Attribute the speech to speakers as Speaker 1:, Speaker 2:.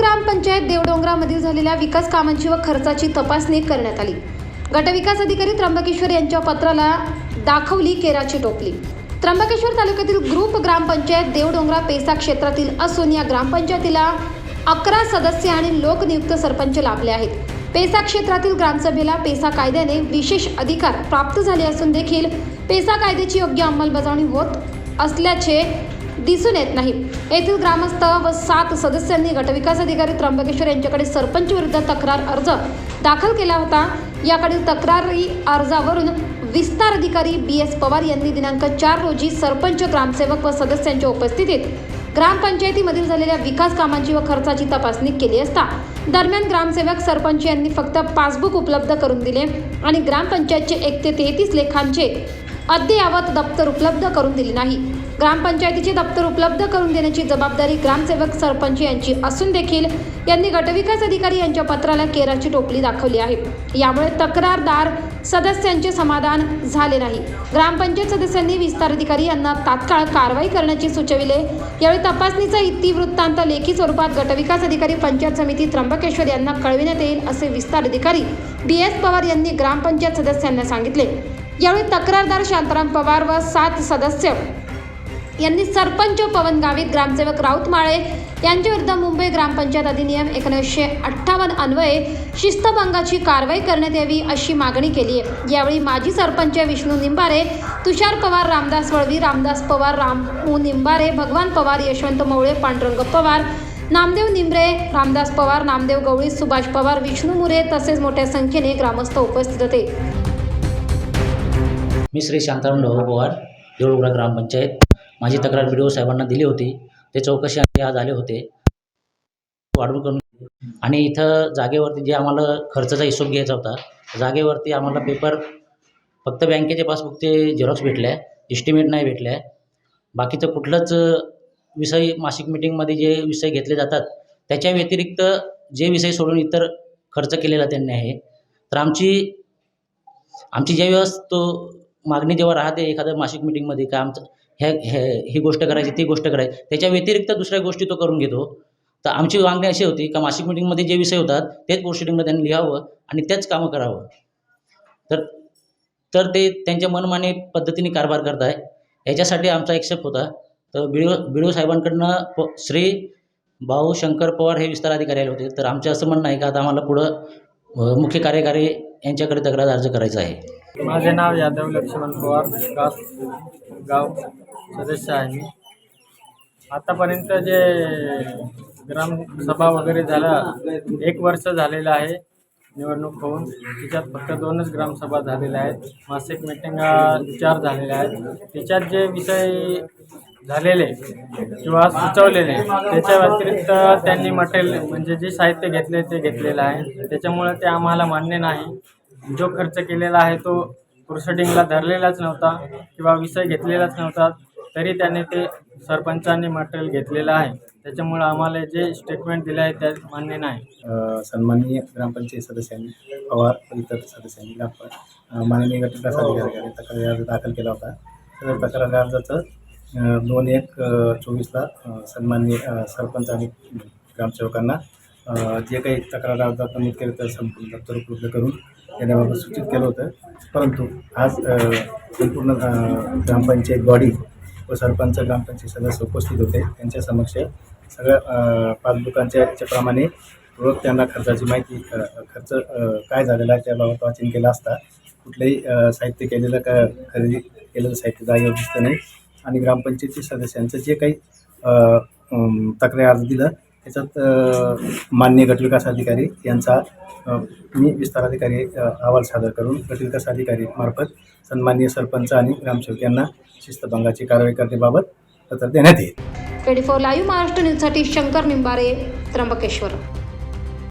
Speaker 1: ग्रामपंचायत देवडोंगरामधील झालेल्या विकास कामांची व खर्चाची तपासणी करण्यात आली. गटविकास अधिकारी त्र्यंबकेश्वर यांच्या पत्राला दाखवली केराची टोपली. त्र्यंबकेश्वर तालुक्यातील ग्रुप ग्रामपंचायत देवडोंगरा पेसा क्षेत्रातील असून या ग्रामपंचायतीला अकरा सदस्य आणि लोकनियुक्त सरपंच लाभले आहेत. पेसा क्षेत्रातील ग्रामसभेला पेसा कायद्याने विशेष अधिकार प्राप्त झाले असून देखील पेसा कायद्याची योग्य अंमलबजावणी होत असल्याचे दिसून येत नाही. येथील ग्रामस्थ व सात सदस्यांनी गटविकास अधिकारी त्र्यंबकेश्वर यांच्याकडे सरपंच विरुद्ध तक्रार अर्ज दाखल केला होता. याकडील तक्रारी अर्जावरून विस्तार अधिकारी बी एस पवार यांनी दिनांक चार रोजी सरपंच ग्रामसेवक व सदस्यांच्या उपस्थितीत ग्रामपंचायतीमधील झालेल्या विकास कामांची व खर्चाची तपासणी केली असता दरम्यान ग्रामसेवक सरपंच यांनी फक्त पासबुक उपलब्ध करून दिले आणि ग्रामपंचायतचे एक ते तेहतीस लेखांचे अद्ययावत दप्तर उपलब्ध करून दिले नाही. ग्रामपंचायतीचे दप्तर उपलब्ध करून देण्याची जबाबदारी ग्रामसेवक सरपंच यांची असून देखील यांनी गटविकास अधिकारी यांच्या पत्राला केराची टोपली दाखवली आहे. यामुळे तक्रारदार सदस्यांचे समाधान झाले नाही. ग्रामपंचायत सदस्यांनी विस्तार अधिकारी यांना तात्काळ कारवाई करण्याचे सुचविले. यावेळी तपासणीचा इतिवृत्तांत लेखी स्वरूपात गटविकास अधिकारी पंचायत समिती त्र्यंबकेश्वर यांना कळविण्यात येईल असे विस्तार अधिकारी बी एस पवार यांनी ग्रामपंचायत सदस्यांना सांगितले. यावेळी तक्रारदार शांताराम पवार व सात सदस्य यांनी सरपंच पवन गावित ग्रामसेवक राऊत माळे यांच्याविरुद्ध मुंबई ग्रामपंचायत अधिनियम एकोणीसशे अठ्ठावन्न अन्वये शिस्तभंगाची कारवाई करण्यात यावी अशी मागणी केली आहे. यावेळी माजी सरपंच विष्णू निंबारे तुषार पवार रामदास वळवी रामदास पवार रामू निंबारे भगवान पवार यशवंत मवळे पांडुरंग पवार नामदेव निंबरे रामदास पवार नामदेव गवळी सुभाष पवार विष्णू मुरे तसेच मोठ्या संख्येने ग्रामस्थ उपस्थित होते.
Speaker 2: मी श्री शांताराम ढोबळ पवार देऊळगुडा ग्रामपंचायत माझी तक्रार बी साहेबांना दिली होती. ते चौकशी आज आले होते. वाढवून करून आणि इथं जागेवरती जे आम्हाला खर्चाचा हिशोब घ्यायचा होता जागेवरती आम्हाला पेपर फक्त बँकेचे पासबुकचे झेरॉक्स भेटल्या इस्टिमेट नाही भेटल्या बाकीचं कुठलंच विषय मासिक मिटिंगमध्ये जे विषय घेतले जातात त्याच्या व्यतिरिक्त जे विषय सोडून इतर खर्च केलेला त्यांनी आहे. तर आमची आमची ज्यावेळेस तो मागणी जेव्हा राहते एखाद्या मासिक मिटिंगमध्ये का आमचं ह्या हे ही गोष्ट करायची ती गोष्ट करायची. त्याच्या व्यतिरिक्त दुसऱ्या गोष्टी तो करून घेतो. तर आमची मागणी अशी होती का मासिक मिटिंगमध्ये जे विषय होतात तेच प्रोसिडिंगला त्यांनी लिहावं आणि तेच कामं करावं. तर तर ते त्यांच्या मनमाने पद्धतीने कारभार करत आहे याच्यासाठी आमचा एक्सेप्ट होता. तर बी बी साहेबांकडनं प श्री भाऊ शंकर पवार हे विस्तार अधिकारी आले होते. तर आमचं असं म्हणणं आहे का आता आम्हाला पुढं मुख्य कार्यकारी यांच्याकडे तक्रार अर्ज करायचा आहे.
Speaker 3: माझे नाव यादव लक्ष्मण पवार गाव. सदस्य आहे. मी आतापर्यंत जे ग्रामसभा वगैरे झाला एक वर्ष झालेलं आहे निवडणूक होऊन. तिच्यात फक्त दोनच ग्रामसभा झालेल्या आहेत. मासिक मिटिंगा चार झालेल्या आहेत. त्याच्यात जे विषय झालेले किंवा सुचवलेले त्याच्या व्यतिरिक्त त्यांनी मटेरियल म्हणजे जे साहित्य घेतले ते घेतलेलं आहे. त्याच्यामुळे ते आम्हाला मान्य नाही. जो खर्च केलेला आहे तो प्रोसेडिंगला धरलेलाच नव्हता किंवा विषय घेतलेलाच नव्हता. तरी त्याने ते सरपंचांनी मटेरियल घेतलेलं आहे. त्याच्यामुळं आम्हाला जे स्टेटमेंट दिलं आहे त्यात मान्य नाही.
Speaker 4: सन्माननीय ग्रामपंचायत सदस्यांनी पवार इतर सदस्यांनी ग्राम माननीय गटविकास अधिकाऱ्याकडे तक्रार अर्ज दाखल केला होता. तर तक्रार अर्जाचं दोन एक चोवीसला सन्माननीय सरपंच आणि ग्रामसेवकांना जे काही तक्रार अर्ज नमूद केले तर संपूर्ण दप्तर उपलब्ध करून देण्याबाबत सूचित केलं होतं. परंतु आज संपूर्ण ग्रामपंचायत बॉडी व सरपंच ग्रामपंचायत सदस्य उपस्थित होते. त्यांच्या समक्ष सगळ्या पासबुकांच्या याच्याप्रमाणे रोज त्यांना खर्चाची माहिती खर्च काय झालेला आहे त्याबाबत वाचन केलं असता कुठलंही साहित्य केलेलं का खरेदी केलेलं साहित्य जागेवर दिसतं नाही. आणि ग्रामपंचायती सदस्यांचं जे काही तक्रार अर्ज दिलं त्याच्यात मान्य गटविकास अधिकारी यांचा मी विस्ताराधिकारी अहवाल सादर करून गटविकास अधिकारी मार्फत सन्माननीय सरपंच आणि ग्रामसेवक यांना शिस्तभंगाची कारवाई करण्याबाबत पत्र देण्यात येईल.
Speaker 1: ट्वेंटी फोर लाईव्ह महाराष्ट्र न्यूजसाठी शंकर निंबारे त्र्यंबकेश्वर.